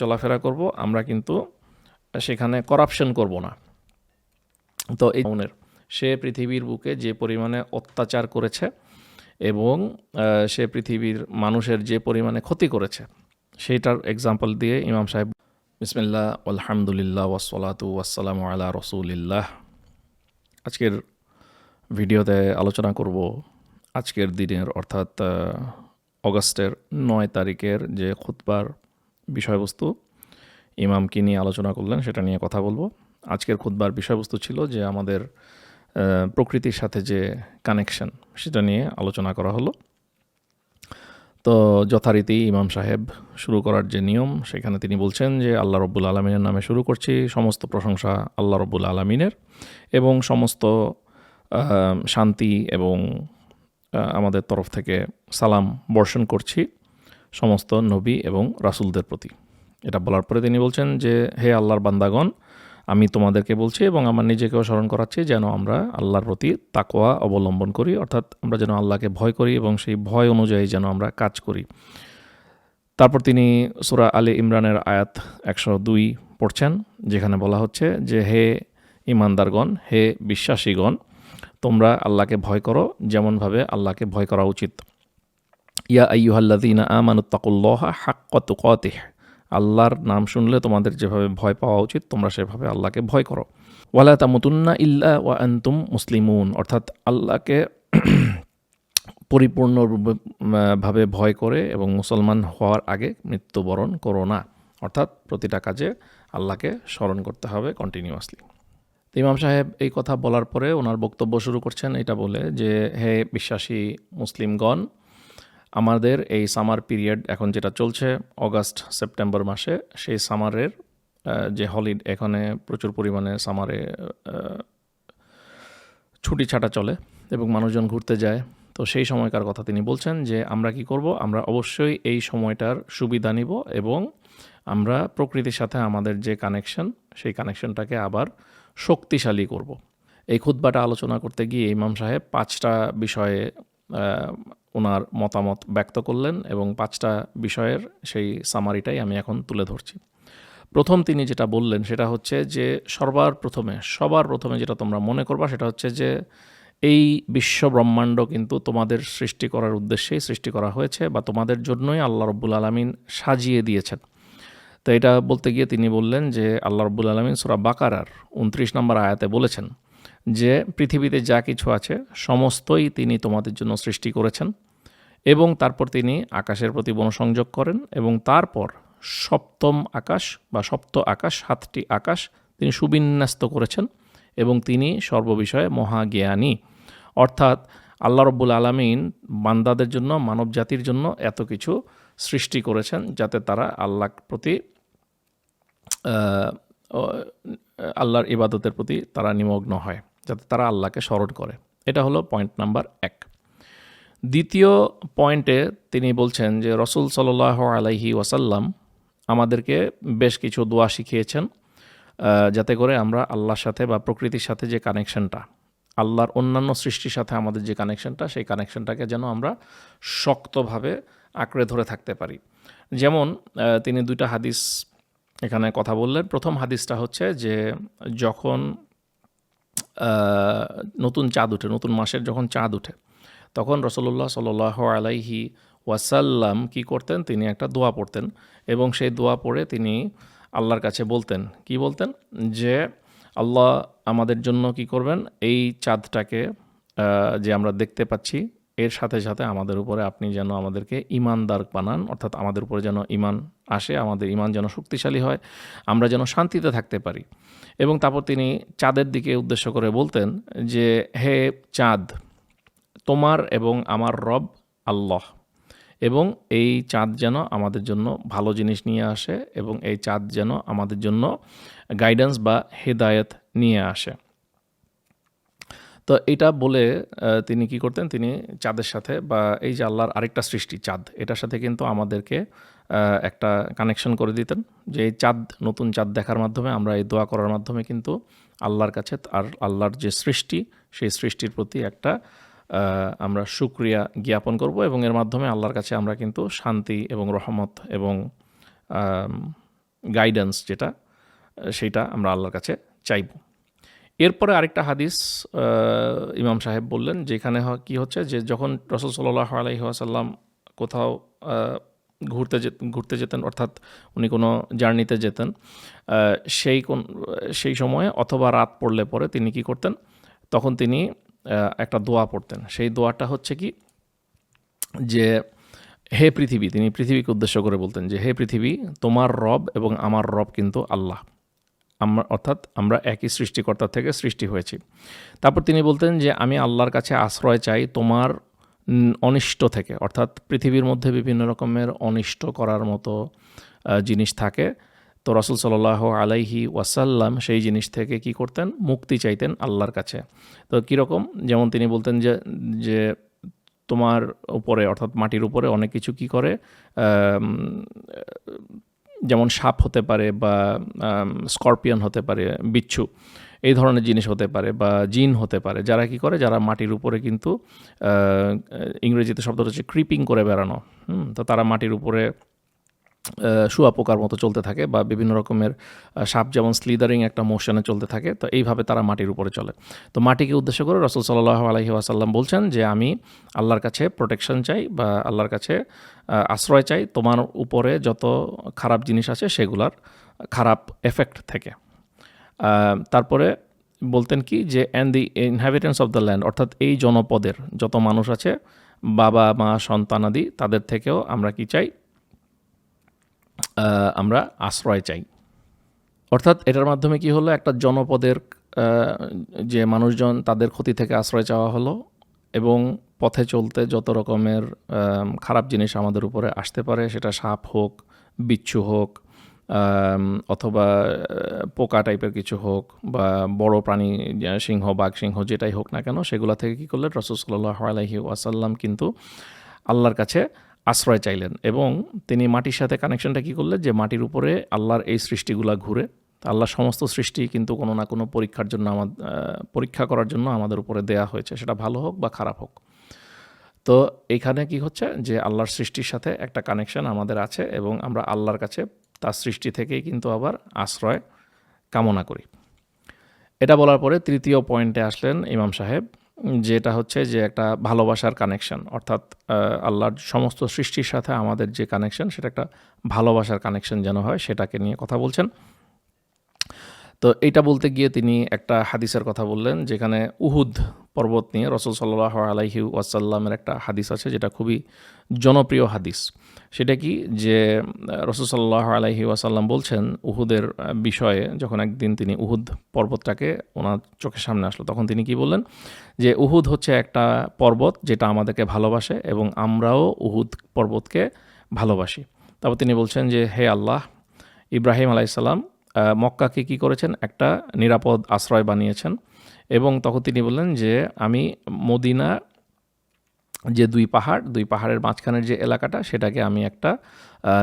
চলাফেরা করব, আমরা কিন্তু সেখানে করাপশন করব না। তো এই মনের সে পৃথিবীর বুকে যে পরিমাণে অত্যাচার করেছে এবং সে পৃথিবীর মানুষের যে পরিমাণে ক্ষতি করেছে, সেইটার এক্সাম্পল দিয়ে ইমাম সাহেব বিসমিল্লাহ, আলহামদুলিল্লাহ ওয়াসলাতু ওয়াসালাম আলা রসুলিল্লাহ। আজকের ভিডিওতে আলোচনা করব আজকের দিনের, অর্থাৎ অগস্টের নয় তারিখের যে খুতবার বিষয়বস্তু। ইমাম কি নিয়ে আলোচনা করলেন, সেটা নিয়ে কথা বলব। আজকের খুতবার বিষয়বস্তু ছিল যে আমাদের প্রকৃতির সাথে যে কানেকশন সেটা নিয়ে আলোচনা করা হলো। তো যথারীতি ইমাম সাহেব শুরু করার যে নিয়ম, সেখানে তিনি বলছেন যে, আল্লাহ রব্বুল আলমিনের নামে শুরু করছি, সমস্ত প্রশংসা আল্লাহ রব্বুল আলমিনের এবং সমস্ত শান্তি এবং আমাদের তরফ থেকে সালাম বর্ষণ করছি। সমস্ত নবী এবং রাসূলদের প্রতি। এটা বলার পরে তিনি বলছেন যে, হে আল্লাহর বান্দাগণ, আমি তোমাদেরকে বলছি এবং আমার নিজেকেও স্মরণ করাচ্ছি যেন আমরা আল্লাহর প্রতি তাকোয়া অবলম্বন করি, অর্থাৎ আমরা যেন আল্লাহকে ভয় করি এবং সেই ভয় অনুযায়ী যেন আমরা কাজ করি। তারপর তিনি সুরা আলী ইমরানের আয়াত একশো দুই পড়ছেন, যেখানে বলা হচ্ছে যে, হে ইমানদারগণ হে বিশ্বাসীগণ, তোমরা আল্লাহকে ভয় করো যেমনভাবে আল্লাহকে ভয় করা উচিত। ইয়া আইয়ুহাল্লাযীনা আমানুত্তাকুল্লাহা হাক্কা তুকাতিহ। আল্লাহর নাম শুনলে তোমাদের যেভাবে ভয় পাওয়া উচিত তোমরা সেভাবে আল্লাহকে ভয় করো। ওয়ালা তামুতুন্না ইল্লা ওয়া আনতুম মুসলিমুন। অর্থাৎ আল্লাহকে পরিপূর্ণ রূপে, ভাবে ভয় করে এবং মুসলমান হওয়ার আগে মৃত্যুবরণ করো না। অর্থাৎ প্রতিটা কাজে আল্লাহকে স্মরণ করতে হবে কন্টিনিউয়াসলি ইমাম সাহেব এই কথা বলার পরে ওনার বক্তব্য শুরু করছেন এটা বলে যে হে বিশ্বাসী মুসলিমগণ আমাদের এই সামার পিরিয়ড এখন যেটা চলছে অগাস্ট সেপ্টেম্বর মাসে, সেই সামারের যে হলিড এখানে প্রচুর পরিমাণে সামারে ছুটি ছাটা চলে এবং মানুষজন ঘুরতে যায়। তো সেই সময়কার কথা তিনি বলছেন যে, আমরা কি করব? আমরা অবশ্যই এই সময়টার সুবিধা নিব এবং আমরা প্রকৃতির সাথে আমাদের যে কানেকশন সেই কানেকশনটাকে আবার শক্তিশালী করব। এই খুতবাটা আলোচনা করতে গিয়ে ইমাম সাহেব পাঁচটা বিষয়ে ওনার মতামত ব্যক্ত করলেন এবং পাঁচটা বিষয়ের সেই সামারিটাই আমি এখন তুলে ধরছি। প্রথম তিনি যেটা বললেন সেটা হচ্ছে যে সবার প্রথমে সবার প্রথমে যেটা তোমরা মনে করবা সেটা হচ্ছে যে এই বিশ্ব ব্রহ্মাণ্ড কিন্তু তোমাদের সৃষ্টি করার উদ্দেশ্যেই সৃষ্টি করা হয়েছে বা তোমাদের জন্যই আল্লাহ রব্বুল আলমিন সাজিয়ে দিয়েছেন। তো এটা বলতে গিয়ে তিনি বললেন যে আল্লাহ রব্বুল আলমিন সুরা বাকারার উনত্রিশ নম্বর আয়াতে বলেছেন যে পৃথিবীতে যা কিছু আছে, সমস্তই তিনি তোমাদের জন্য সৃষ্টি করেছেন এবং তারপর তিনি আকাশের প্রতি বনসংযোগ করেন এবং তারপর সপ্তম আকাশ বা সপ্ত আকাশ, সাতটি আকাশ তিনি সুবিন্যস্ত করেছেন এবং তিনি সর্ববিষয়ে মহাজ্ঞানী। অর্থাৎ আল্লাহ রব্বুল আলমিন বান্দাদের জন্য মানব জাতির জন্য এত কিছু সৃষ্টি করেছেন যাতে তারা আল্লাহর প্রতি আল্লাহর ইবাদতের প্রতি তারা নিমগ্ন হয়। যাতে তারা আল্লাহকে স্মরণ করে। এটা হলো পয়েন্ট নাম্বার এক। দ্বিতীয় পয়েন্টে তিনি বলছেন যে, রসুল সাল্লাহ আলাইহি ওয়াসাল্লাম আমাদেরকে বেশ কিছু দোয়া শিখিয়েছেন যাতে করে আমরা আল্লাহর সাথে বা প্রকৃতির সাথে যে কানেকশনটা আল্লাহর অন্যান্য সৃষ্টির সাথে আমাদের যে কানেকশনটা সেই কানেকশনটাকে যেন আমরা শক্তভাবে আঁকড়ে ধরে থাকতে পারি। যেমন তিনি দুইটা হাদিস এখানে কথা বললেন। প্রথম হাদিসটা হচ্ছে যে, যখন নতুন চাঁদ উঠে, নতুন মাসের যখন চাঁদ উঠে, তখন রসল্লাহ সাল আলাইহি ওয়াসাল্লাম কি করতেন? তিনি একটা দোয়া পড়তেন এবং সেই দোয়া পড়ে তিনি আল্লাহর কাছে বলতেন। কি বলতেন? যে আল্লাহ আমাদের জন্য কি করবেন? এই চাঁদটাকে যে আমরা দেখতে পাচ্ছি এর সাথে সাথে আমাদের উপরে আপনি যেন আমাদেরকে ইমানদার বানান, অর্থাৎ আমাদের উপরে যেন ইমান আসে, আমাদের ইমান যেন শক্তিশালী হয়, আমরা যেন শান্তিতে থাকতে পারি। এবং তারপর তিনি চাঁদের দিকে উদ্দেশ্য করে বলতেন যে, হে চাঁদ, তোমার এবং আমার রব আল্লাহ। এবং এই চাঁদ যেন আমাদের জন্য ভালো জিনিস নিয়ে আসে এবং এই চাঁদ যেন আমাদের জন্য গাইডেন্স বা হেদায়েত নিয়ে আসে। তো এটা বলে তিনি কি করতেন? তিনি চাঁদের সাথে বা এই যে আল্লাহর আরেকটা সৃষ্টি, চাঁদ, এটার সাথে কিন্তু আমাদেরকে একটা কানেকশন করে দিতেন যে এই চাঁদ, নতুন চাঁদ দেখার মাধ্যমে আমরা এই দোয়া করার মাধ্যমে কিন্তু আল্লাহর কাছে আর আল্লাহর যে সৃষ্টি, সেই সৃষ্টির প্রতি একটা আমরা সুক্রিয়া জ্ঞাপন করব এবং এর মাধ্যমে আল্লাহর কাছে আমরা কিন্তু শান্তি এবং রহমত এবং গাইডেন্স যেটা সেটা আমরা আল্লাহর কাছে চাইব। এরপরে আরেকটা হাদিস ইমাম সাহেব বললেন, যেখানে কি হচ্ছে যে, যখন রসুল সাল্লাহ আলহিহাসাল্লাম কোথাও ঘুরতে যে, ঘুরতে যেতেন, অর্থাৎ উনি কোনো জার্নিতে যেতেন সেই কোন, সেই সময়ে অথবা রাত পড়লে পরে তিনি কি করতেন? তখন তিনি একটা দোয়া পড়তেন। সেই দোয়াটা হচ্ছে কি, যে, হে পৃথিবী, তিনি পৃথিবীকে উদ্দেশ্য করে বলতেন যে, হে পৃথিবী, তোমার রব এবং আমার রব কিন্তু আল্লাহ। আমরা, অর্থাৎ আমরা একই সৃষ্টিকর্তা থেকে সৃষ্টি হয়েছি। তারপর তিনি বলতেন যে, আমি আল্লাহর কাছে আশ্রয় চাই তোমার অনিষ্ট থেকে। অর্থাৎ পৃথিবীর মধ্যে বিভিন্ন রকমের অনিষ্ট করার মতো জিনিস থাকে। তো রসুল সাল্লাহ আলাইহি ওয়াসাল্লাম সেই জিনিস থেকে কি করতেন? মুক্তি চাইতেন আল্লাহর কাছে। তো কীরকম? যেমন তিনি বলতেন যে যে তোমার উপরে, অর্থাৎ মাটির উপরে অনেক কিছু কি করে? যেমন সাপ হতে পারে বা স্করপিয়ন হতে পারে, বিচ্ছু, এই ধরনের জিনিস হতে পারে বা জিন হতে পারে। যারা কি করে? যারা মাটির উপরে কিন্তু ইংরেজিতে শব্দটা হচ্ছে ক্রিপিং করে বেড়ানো। তো তারা মাটির উপরে শুঁয়াপোকার মতো চলতে থাকে বা বিভিন্ন রকমের সাপ যেমন স্লিদারিং একটা মোশনে চলতে থাকে, তো এইভাবে তারা মাটির উপরে চলে। তো মাটিকে উদ্দেশ্য করে রসুল সাল্লাহ আলহি আসাল্লাম বলছেন যে, আমি আল্লাহর কাছে প্রোটেকশন চাই বা আল্লাহর কাছে আশ্রয় চাই তোমার উপরে যত খারাপ জিনিস আছে সেগুলার খারাপ এফেক্ট থেকে। তারপরে বলতেন কি যে and the inhabitants of the land অর্থাৎ এই জনপদের যত মানুষ আছে, বাবা, মা সন্তানাদি তাদের থেকেও আমরা কি চাই আমরা আশ্রয় চাই। অর্থাৎ এটার মাধ্যমে কি হলো? একটা জনপদের যে মানুষজন তাদের ক্ষতি থেকে আশ্রয় চাওয়া হলো এবং পথে চলতে যত রকমের খারাপ জিনিস আমাদের উপরে আসতে পারে, সেটা সাপ হোক, বিচ্ছু হোক অথবা পোকা টাইপের কিছু হোক বা বড় প্রাণী, সিংহ, বাঘ, সিংহ যেটাই হোক না কেন, সেগুলো থেকে কী করলেন? রসুল্লাহ আলহি ওয়াসাল্লাম কিন্তু আল্লাহর কাছে আশ্রয় চাইলেন এবং তিনি মাটির সাথে কানেকশনটা কী করলেন? যে মাটির উপরে আল্লাহর এই সৃষ্টিগুলা ঘুরে, তা আল্লাহর সমস্ত সৃষ্টি কিন্তু কোনো না কোনো পরীক্ষার জন্য আমাদের পরীক্ষা করার জন্য আমাদের উপরে দেয়া হয়েছে। সেটা ভালো হোক বা খারাপ হোক। তো এখানে কি হচ্ছে? যে আল্লাহর সৃষ্টির সাথে একটা কানেকশন আমাদের আছে এবং আমরা আল্লাহর কাছে তার সৃষ্টি থেকেই কিন্তু আবার আশ্রয় কামনা করি। এটা বলার পরে তৃতীয় পয়েন্টে আসলেন ইমাম সাহেব। যেটা হচ্ছে যে একটা ভালোবাসার কানেকশন অর্থাৎ আল্লাহর সমস্ত সৃষ্টির সাথে আমাদের যে কানেকশন সেটা একটা ভালোবাসার কানেকশন যেন হয়, সেটাকে নিয়ে কথা বলছেন। তো এইটা বলতে গিয়ে তিনি একটা হাদিসের কথা বললেন, যেখানে উহুদ পর্বত নিয়ে রসুল সাল্লাহ আলাইহি ওয়াসাল্লামের একটা হাদিস আছে, যেটা খুবই জনপ্রিয় হাদিস। সেটা কি যে রসুল সাল্লাহ আলাইহি ওয়াসাল্লাম বলছেন উহুদের বিষয়ে যখন একদিন তিনি উহুদ পর্বতটাকে ওনার চোখের সামনে আসলো, তখন তিনি কি বললেন? যে উহুদ হচ্ছে একটা পর্বত যেটা আমাদেরকে ভালোবাসে এবং আমরাও উহুদ পর্বতকে ভালোবাসি। তারপর তিনি বলছেন যে, হে আল্লাহ, ইব্রাহিম আলাইসাল্লাম মক্কাকে কি করেছেন? একটা নিরাপদ আশ্রয় বানিয়েছেন এবং তখন তিনি বললেন যে, আমি মদিনা যে দুই পাহাড়, দুই পাহাড়ের মাঝখানের যে এলাকাটা, সেটাকে আমি একটা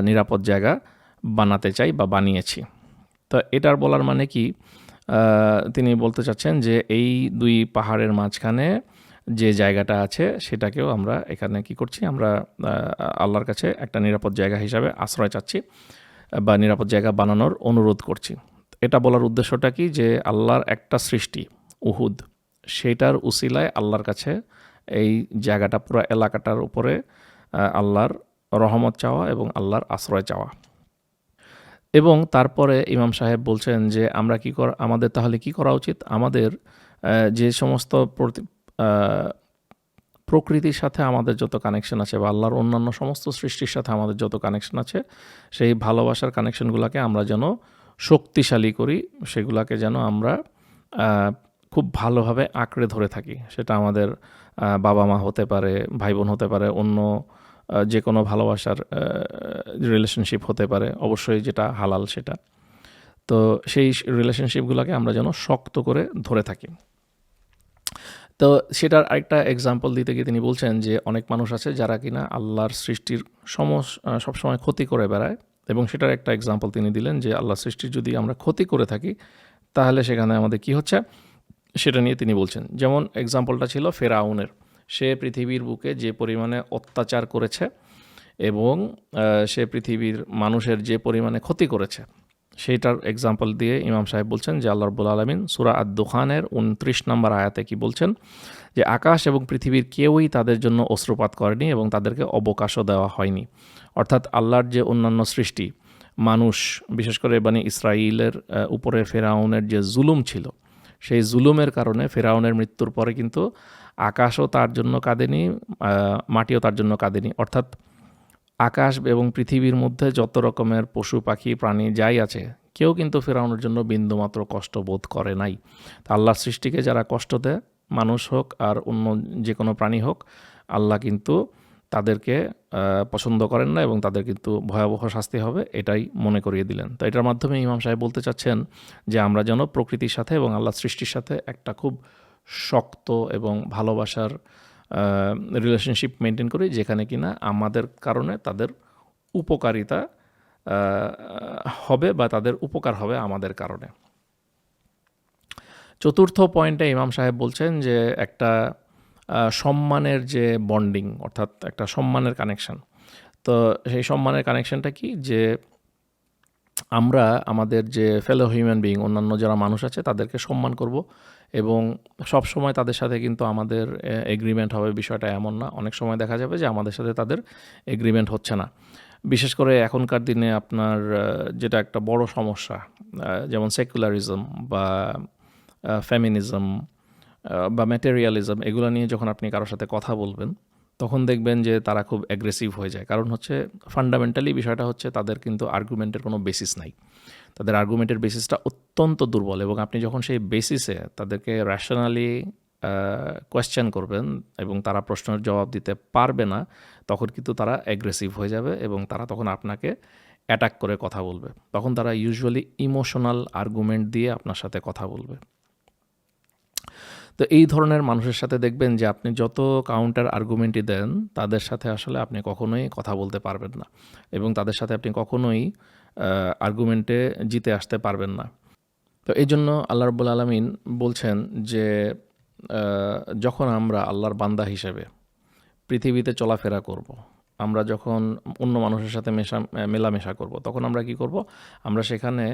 নিরাপদ জায়গা বানাতে চাই বা বানিয়েছি। তো এটার বলার মানে কি? তিনি বলতে চাচ্ছেন যে এই দুই পাহাড়ের মাঝখানে যে জায়গাটা আছে, সেটাকেও আমরা এখানে কি করছি? আমরা আল্লাহর কাছে একটা নিরাপদ জায়গা হিসাবে আশ্রয় চাচ্ছি বা নিরাপদ জায়গা বানানোর অনুরোধ করছি। এটা বলার উদ্দেশ্যটা কি? যে আল্লাহর একটা সৃষ্টি, উহুদ, সেটার উসিলায় আল্লাহর কাছে এই জায়গাটা, পুরো এলাকাটার উপরে আল্লাহর রহমত চাওয়া এবং আল্লাহর আশ্রয় চাওয়া। এবং তারপরে ইমাম সাহেব বলছেন যে, আমরা কি কর, আমাদের তাহলে কি করা উচিত? আমাদের যে সমস্ত প্রতি- প্রকৃতির সাথে আমাদের যত কানেকশন আছে বা আল্লাহর অন্যান্য সমস্ত সৃষ্টির সাথে আমাদের যত কানেকশন আছে, সেই ভালোবাসার কানেকশনগুলোকে আমরা যেন শক্তিশালী করি, সেগুলোকে যেন আমরা খুব ভালোভাবে আঁকড়ে ধরে থাকি। সেটা আমাদের বাবা মা হতে পারে ভাই বোন হতে পারে, অন্য যে কোনো ভালোবাসার রিলেশনশিপ হতে পারে, অবশ্যই যেটা হালাল সেটা। তো সেই রিলেশনশিপগুলোকে আমরা যেন শক্ত করে ধরে থাকি। তো সেটার আরেকটা এক্সাম্পল দিতে গিয়ে তিনি বলছেন যে, অনেক মানুষ আছে যারা কিনা আল্লাহর সৃষ্টির সমস সবসময় ক্ষতি করে বেড়ায় এবং সেটার একটা এক্সাম্পল তিনি দিলেন যে, আল্লাহর সৃষ্টির যদি আমরা ক্ষতি করে থাকি, তাহলে সেখানে আমাদের কি হচ্ছে? সেটা নিয়ে তিনি বলছেন। যেমন এক্সাম্পলটা ছিল ফেরাউনের। সে পৃথিবীর বুকে যে পরিমাণে অত্যাচার করেছে এবং সে পৃথিবীর মানুষের যে পরিমাণে ক্ষতি করেছে, সেইটার এক্সাম্পল দিয়ে ইমাম সাহেব বলছেন যে আল্লাহ রব্বুল আলমিন সুরা আদ উনত্রিশ নম্বর আয়াতে কি বলছেন? যে আকাশ এবং পৃথিবীর কেউই তাদের জন্য অশ্রুপাত করেনি এবং তাদেরকে অবকাশও দেওয়া হয়নি। অর্থাৎ আল্লাহর যে অন্যান্য সৃষ্টি, মানুষ, বিশেষ করে মানে ইসরায়েলের উপরে ফেরাউনের যে জুলুম ছিল সেই জুলুমের কারণে ফেরাউনের মৃত্যুর পরে কিন্তু আকাশও তার জন্য কাঁদেনি মাটিও তার জন্য কাঁদেনি। অর্থাৎ আকাশ এবং পৃথিবীর মধ্যে যত রকমের পশু, পাখি, প্রাণী যাই আছে, কেউ কিন্তু ফেরাউনের জন্য বিন্দুমাত্র কষ্ট বোধ করে নাই। তা আল্লাহর সৃষ্টিকে যারা কষ্ট দেয়, মানুষ হোক আর অন্য যে কোনো প্রাণী হোক, আল্লাহ কিন্তু তাদেরকে পছন্দ করেন না এবং তাদের কিন্তু ভয়াবহ শাস্তি হবে, এটাই মনে করিয়ে দিলেন। তো এটার মাধ্যমে ইমাম সাহেব বলতে চাচ্ছেন যে, আমরা যেন প্রকৃতির সাথে এবং আল্লাহ সৃষ্টির সাথে একটা খুব শক্ত এবং ভালোবাসার রিলেশনশিপ মেনটেন করি, যেখানে কিনা আমাদের কারণে তাদের উপকারিতা হবে বা তাদের উপকার হবে আমাদের কারণে। চতুর্থ পয়েন্টে ইমাম সাহেব বলছেন যে, একটা সম্মানের যে বন্ডিং অর্থাৎ একটা সম্মানের কানেকশন তো সেই সম্মানের কানেকশানটা কি? যে আমরা, আমাদের যে ফেলো হিউম্যান বিং অন্যান্য যারা মানুষ আছে, তাদেরকে সম্মান করব এবং সব সময় তাদের সাথে কিন্তু আমাদের এগ্রিমেন্ট হবে। বিষয়টা এমন না। অনেক সময় দেখা যাবে যে আমাদের সাথে তাদের এগ্রিমেন্ট হচ্ছে না। বিশেষ করে এখনকার দিনে আপনার যেটা একটা বড় সমস্যা যেমন সেকুলারিজম বা ফেমিনিজম বা ম্যাটেরিয়ালিজম এগুলো নিয়ে যখন আপনি কারোর সাথে কথা বলবেন, তখন দেখবেন যে তারা খুব অ্যাগ্রেসিভ হয়ে যায়। কারণ হচ্ছে ফান্ডামেন্টালি বিষয়টা হচ্ছে তাদের কিন্তু আর্গুমেন্টের কোনো বেসিস নাই। তাদের আর্গুমেন্টের বেসিসটা অত্যন্ত দুর্বল এবং আপনি যখন সেই বেসিসে তাদেরকে র্যাশনালি কোয়েশ্চেন করবেন এবং তারা প্রশ্নের জবাব দিতে পারবে না, তখন কিন্তু তারা অ্যাগ্রেসিভ হয়ে যাবে এবং তারা তখন আপনাকে অ্যাটাক করে কথা বলবে। তখন তারা ইউজুয়ালি ইমোশনাল আর্গুমেন্ট দিয়ে আপনার সাথে কথা বলবে। তো এই ধরনের মানুষের সাথে দেখবেন যে আপনি যত কাউন্টার আর্গুমেন্টই দেন, তাদের সাথে আসলে আপনি কখনোই কথা বলতে পারবেন না এবং তাদের সাথে আপনি কখনোই আর্গুমেন্টে জিতে আসতে পারবেন না তো এই জন্য আল্লাহ রব্বুল আলমিন বলছেন যে যখন আমরা আল্লাহর বান্দা হিসেবে পৃথিবীতে চলাফেরা করব। আমরা যখন অন্য মানুষের সাথে মেশা, মেলামেশা করব। তখন আমরা কি করব আমরা সেখানে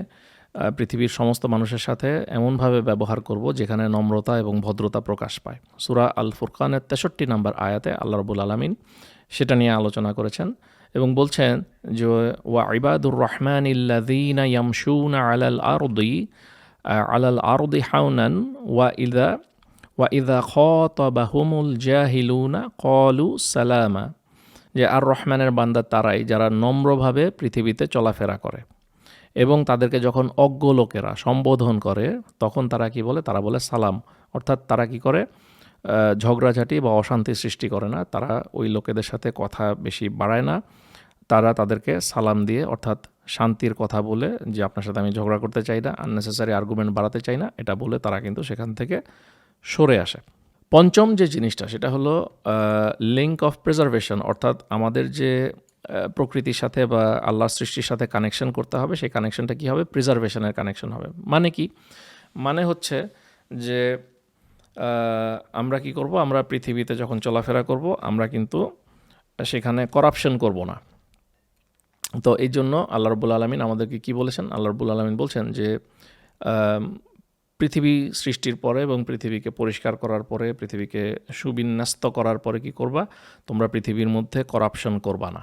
পৃথিবীর সমস্ত মানুষের সাথে এমনভাবে ব্যবহার করব যেখানে নম্রতা এবং ভদ্রতা প্রকাশ পায় সুরা আল ফুরকানের তেষট্টি নাম্বার আয়াতে আল্লাহ রবুল আলমিন সেটা নিয়ে আলোচনা করেছেন এবং বলছেন যে, ওয়া ইবাদুর রহমান ইল্লাদিনা ইয়ামশুনা আলাল আরদি আলাল আরদি হাউনান ওয়া ইদা ওয়া ইদা খতাবাহুমুল জাহিলুনা কলু সালামা যে আর রহমানের বান্দা তারাই যারা নম্রভাবে পৃথিবীতে চলাফেরা করে এবং তাদেরকে যখন অজ্ঞ লোকেরা সম্বোধন করে, তখন তারা কি বলে? তারা বলে সালাম। অর্থাৎ তারা কি করে? ঝগড়াঝাটি বা অশান্তি সৃষ্টি করে না। তারা ওই লোকেদের সাথে কথা বেশি বাড়ায় না। তারা তাদেরকে সালাম দিয়ে, অর্থাৎ শান্তির কথা বলে যে আপনার সাথে আমি ঝগড়া করতে চাই না আননেসেসারি আর্গুমেন্ট বাড়াতে চাই না, এটা বলে তারা কিন্তু সেখান থেকে সরে আসে। পঞ্চম যে জিনিসটা, সেটা হলো লিঙ্ক অফ প্রিজার্ভেশন অর্থাৎ আমাদের যে প্রকৃতির সাথে বা আল্লাহর সৃষ্টির সাথে কানেকশন করতে হবে, সেই কানেকশনটা কী হবে? প্রিজার্ভেশনের কানেকশন হবে। মানে কি? মানে হচ্ছে যে আমরা কি করব? আমরা পৃথিবীতে যখন চলাফেরা করব, আমরা কিন্তু সেখানে করাপশন করব না। তো এই জন্য আল্লাহ রবুল আলমিন আমাদেরকে কি বলেছেন? আল্লাহ রবুল আলমিন বলছেন যে পৃথিবী সৃষ্টির পরে এবং পৃথিবীকে পরিষ্কার করার পরে, পৃথিবীকে সুবিন্যস্ত করার পরে কি করবা? তোমরা পৃথিবীর মধ্যে করাপশন করবা না।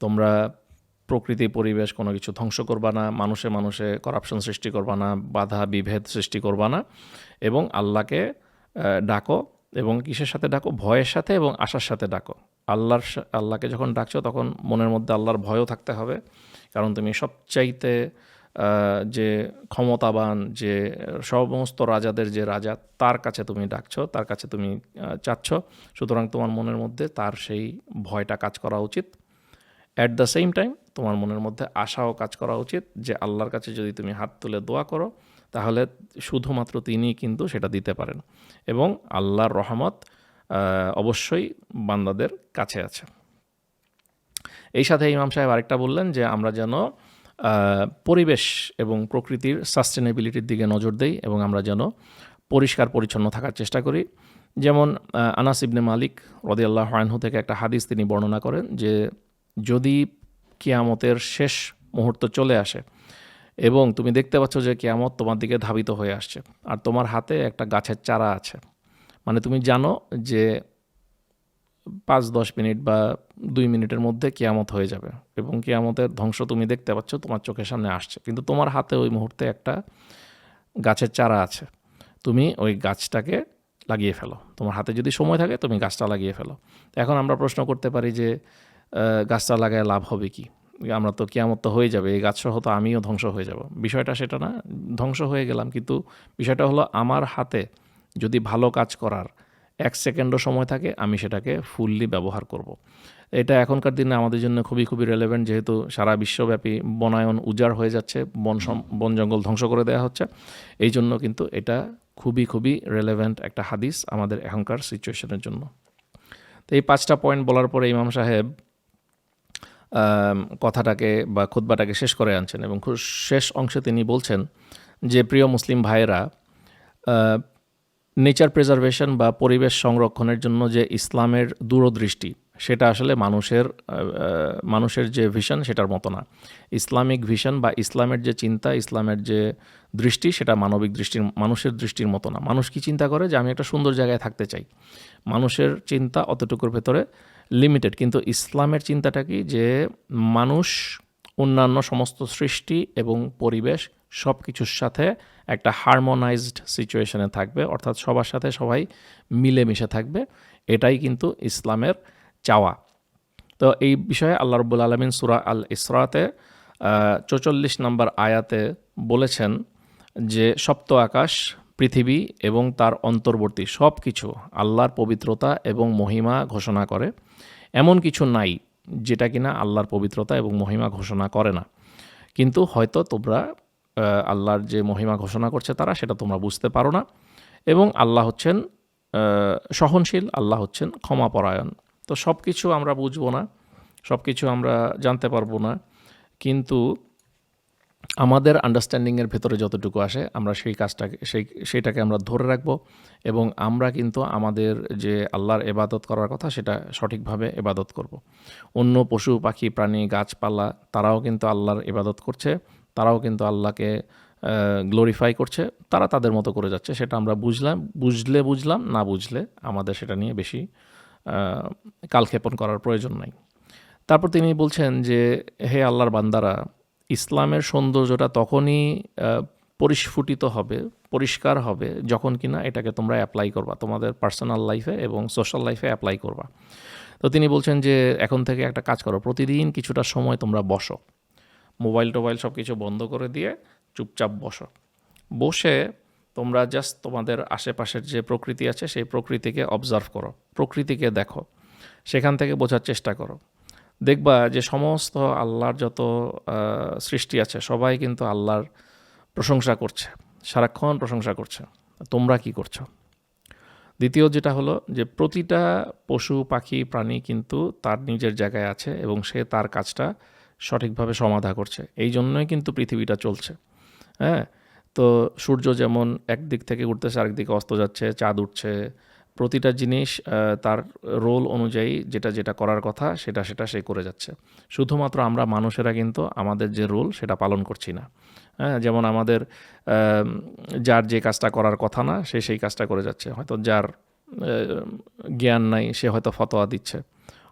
তোমরা প্রকৃতি, পরিবেশ কোনো কিছু ধ্বংস করবা না, মানুষে মানুষে করাপশন সৃষ্টি করবা না, বাধা, বিভেদ সৃষ্টি করবা না এবং আল্লাহকে ডাকো এবং কিসের সাথে ডাকো? ভয়ের সাথে এবং আশার সাথে ডাকো। আল্লাহর আল্লাহকে যখন ডাকছো তখন মনের মধ্যে আল্লাহর ভয়ও থাকতে হবে। কারণ তুমি সবচাইতে যে ক্ষমতাবান, যে সমস্ত রাজাদের যে রাজা, তার কাছে তুমি ডাকছো, তার কাছে তুমি চাচ্ছ। সুতরাং তোমার মনের মধ্যে তার সেই ভয়টা কাজ করা উচিত। অ্যাট দ্য সেম টাইম তোমার মনের মধ্যে আশাও কাজ করা উচিত যে আল্লাহর কাছে যদি তুমি হাত তুলে দোয়া করো, তাহলে শুধুমাত্র তিনিই কিন্তু সেটা দিতে পারেন এবং আল্লাহর রহমত অবশ্যই বান্দাদের কাছে আছে। এই সাথে ইমাম সাহেব আরেকটা বললেন যে আমরা যেন পরিবেশ এবং প্রকৃতির সাস্টেনেবিলিটির দিকে নজর দেই এবং আমরা যেন পরিষ্কার, পরিচ্ছন্ন থাকার চেষ্টা করি। যেমন আনাস ইবনে মালিক রদিয়াল্লাহ আনহু থেকে একটা হাদিস তিনি বর্ণনা করেন যে, যদি কিয়ামতের শেষ মুহূর্ত চলে আসে এবং তুমি দেখতে পাচ্ছ যে কেয়ামত তোমার দিকে ধাবিত হয়ে আসছে, আর তোমার হাতে একটা গাছের চারা আছে মানে তুমি জানো যে পাঁচ দশ মিনিট বা দুই মিনিটের মধ্যে কেয়ামত হয়ে যাবে এবং কেয়ামতের ধ্বংস তুমি দেখতে পাচ্ছ, তোমার চোখের সামনে আসছে। কিন্তু তোমার হাতে ওই মুহূর্তে একটা গাছের চারা আছে। তুমি ওই গাছটাকে লাগিয়ে ফেলো। তোমার হাতে যদি সময় থাকে, তুমি গাছটা লাগিয়ে ফেলো। এখন আমরা প্রশ্ন করতে পারি যে গাছটা লাগায় লাভ হবে কি? আমরা তো কেয়ামত তো হয়ে যাবে, এই গাছ সহ তো আমিও ধ্বংস হয়ে যাব। বিষয়টা সেটা না, ধ্বংস হয়ে গেলাম। কিন্তু বিষয়টা হলো, আমার হাতে যদি ভালো কাজ করার এক সেকেন্ডও সময় থাকে, আমি সেটাকে ফুললি ব্যবহার করব। এটা এখনকার দিনে আমাদের জন্য খুবই খুবই রেলেভেন্ট যেহেতু সারা বিশ্বব্যাপী বনায়ন উজাড় হয়ে যাচ্ছে, বন বন জঙ্গল ধ্বংস করে দেওয়া হচ্ছে এই জন্য কিন্তু এটা খুবই খুবই রেলেভেন্ট একটা হাদিস আমাদের এখনকার সিচুয়েশনের জন্য তো এই পাঁচটা পয়েন্ট বলার পরে ইমাম সাহেব কথাটাকে বা খুতবাটাকে শেষ করে আনছেন এবং শেষ অংশে তিনি বলছেন যে, প্রিয় মুসলিম ভাইয়েরা নেচার প্রিজার্ভেশন বা পরিবেশ সংরক্ষণের জন্য যে ইসলামের দূরদৃষ্টি, সেটা আসলে মানুষের মানুষের যে ভিশন সেটার মতো না। ইসলামিক ভিশন বা ইসলামের যে চিন্তা, ইসলামের যে দৃষ্টি, সেটা মানবিক দৃষ্টির, মানুষের দৃষ্টির মতো না। মানুষ কি চিন্তা করে যে আমি একটা সুন্দর জায়গায় থাকতে চাই? মানুষের চিন্তা অতটুকুর ভেতরে লিমিটেড কিন্তু ইসলামের চিন্তাটা কি যে মানুষ অন্যান্য সমস্ত সৃষ্টি এবং পরিবেশ সব কিছুর সাথে একটা হারমোনাইজড সিচুয়েশনে থাকবে, অর্থাৎ সবার সাথে সবাই মিলেমিশে থাকবে, এটাই কিন্তু ইসলামের চাওয়া। তো এই বিষয়ে আল্লাহ রব্বুল আলমিন সুরা আল ইসরাতে চৌচল্লিশ নম্বর আয়াতে বলেছেন যে, সপ্ত আকাশ, পৃথিবী এবং তার অন্তর্বর্তী সব কিছু আল্লাহর পবিত্রতা এবং মহিমা ঘোষণা করে। এমন কিছু নাই যেটা কিনা আল্লাহর পবিত্রতা এবং মহিমা ঘোষণা করে না। কিন্তু হয়তো তোমরা আল্লাহর যে মহিমা ঘোষণা করছে তারা, সেটা তোমরা বুঝতে পারো না। এবং আল্লাহ হচ্ছেন সহনশীল, আল্লাহ হচ্ছেন ক্ষমাপরায়ণ। তো সব কিছু আমরা বুঝব না সব কিছু আমরা জানতে পারব না। কিন্তু আমাদের আন্ডারস্ট্যান্ডিংয়ের ভেতরে যতটুকু আসে, আমরা সেই কাজটাকে, সেই, সেইটাকে আমরা ধরে রাখব। এবং আমরা কিন্তু আমাদের যে আল্লাহর এবাদত করার কথা, সেটা সঠিকভাবে এবাদত করব। অন্য পশু, পাখি, প্রাণী, গাছপালা, তারাও কিন্তু আল্লাহর এবাদত করছে। তারাও কিন্তু আল্লাহকে গ্লোরিফাই করছে। তারা তাদের মতো করে যাচ্ছে, সেটা আমরা বুঝলাম। বুঝলে বুঝলাম, না বুঝলে আমাদের সেটা নিয়ে বেশি কালক্ষেপণ করার প্রয়োজন নাই। তারপর তিনি বলছেন যে, হে আল্লাহর বান্দারা, ইসলামের সৌন্দর্যটা তখনই পরিস্ফুটিত হবে, পরিষ্কার হবে যখন কিনা এটাকে তোমরা অ্যাপ্লাই করবা। তোমাদের পার্সোনাল লাইফে এবং সোশ্যাল লাইফে অ্যাপ্লাই করবা। তো তিনি বলছেন যে, এখন থেকে একটা কাজ করো। প্রতিদিন কিছুটা সময় তোমরা বসো। মোবাইল টোবাইল সব কিছু বন্ধ করে দিয়ে চুপচাপ বসো। বসে তোমরা জাস্ট তোমাদের আশেপাশের যে প্রকৃতি আছে সেই প্রকৃতিকে অবজার্ভ করো, প্রকৃতিকে দেখো, সেখান থেকে বোঝার চেষ্টা করো। দেখবা যে সমস্ত আল্লাহর যত সৃষ্টি আছে সবাই কিন্তু আল্লাহর প্রশংসা করছে, সারাক্ষণ প্রশংসা করছে। তোমরা কি করছ? দ্বিতীয় যেটা হলো যে প্রতিটা পশু, পাখি, প্রাণী কিন্তু তার নিজের জায়গায় আছে এবং সে তার কাজটা সঠিকভাবে সমাধা করছে। এই জন্যই কিন্তু পৃথিবীটা চলছে। হ্যাঁ? তো সূর্য যেমন একদিক থেকে উঠতেছে আরেকদিকে অস্ত যাচ্ছে, চাঁদ উঠছে। প্রতিটা জিনিস তার রোল অনুযায়ী যেটা যেটা করার কথা, সেটা সেটা সে করে যাচ্ছে। শুধুমাত্র আমরা মানুষেরা কিন্তু আমাদের যে রোল সেটা পালন করছি না। হ্যাঁ? যেমন আমাদের যার যে কাজটা করার কথা না, সে সেই কাজটা করে যাচ্ছে। হয়তো যার জ্ঞান নাই, সে হয়তো ফতোয়া দিচ্ছে।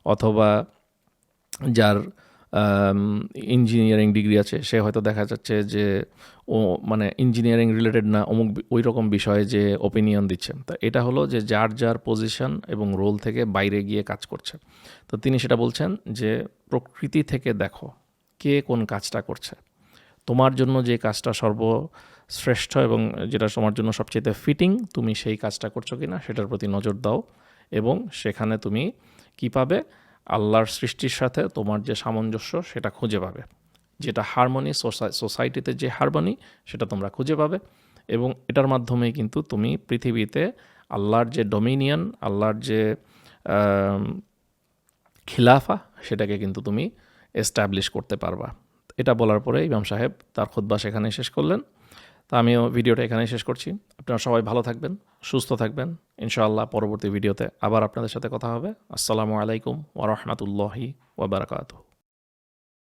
অথবা যার ইঞ্জিনিয়ারিং ডিগ্রি আছে, সে হয়তো দেখা যাচ্ছে যে ও মানে ইঞ্জিনিয়ারিং রিলেটেড না, অমুক ওই রকম বিষয়ে যে ওপিনিয়ন দিচ্ছে তা এটা হলো যে যার যার পজিশন এবং রোল থেকে বাইরে গিয়ে কাজ করছে। তো তিনি সেটা বলছেন যে, প্রকৃতি থেকে দেখো কে কোন কাজটা করছে। তোমার জন্য যে কাজটা সর্বশ্রেষ্ঠ এবং যেটা তোমার জন্য সবচেয়ে ফিটিং তুমি সেই কাজটা করছ কিনা সেটার প্রতি নজর দাও এবং সেখানে তুমি কি পাবে? আল্লাহর সৃষ্টির সাথে তোমার যে সামঞ্জস্য, সেটা খুঁজে পাবে। যেটা হারমোনি সোসাইটিতে যে হারমোনি সেটা তোমরা খুঁজে পাবে। এবং এটার মাধ্যমেই কিন্তু তুমি পৃথিবীতে আল্লাহর যে ডোমিনিয়ন আল্লাহর যে খিলাফা, সেটাকে কিন্তু তুমি এস্টাবলিশ করতে পারবা। এটা বলার পরে ইমাম সাহেব তার খুদ্া সেখানে শেষ করলেন। তা আমিও ভিডিওটা এখানেই শেষ করছি। আপনারা সবাই ভালো থাকবেন, সুস্থ থাকবেন। ইনশাআল্লাহ পরবর্তী ভিডিওতে আবার আপনাদের সাথে কথা হবে। আসসালামু আলাইকুম ওরহমতুল্লাহি ওবরাকাতু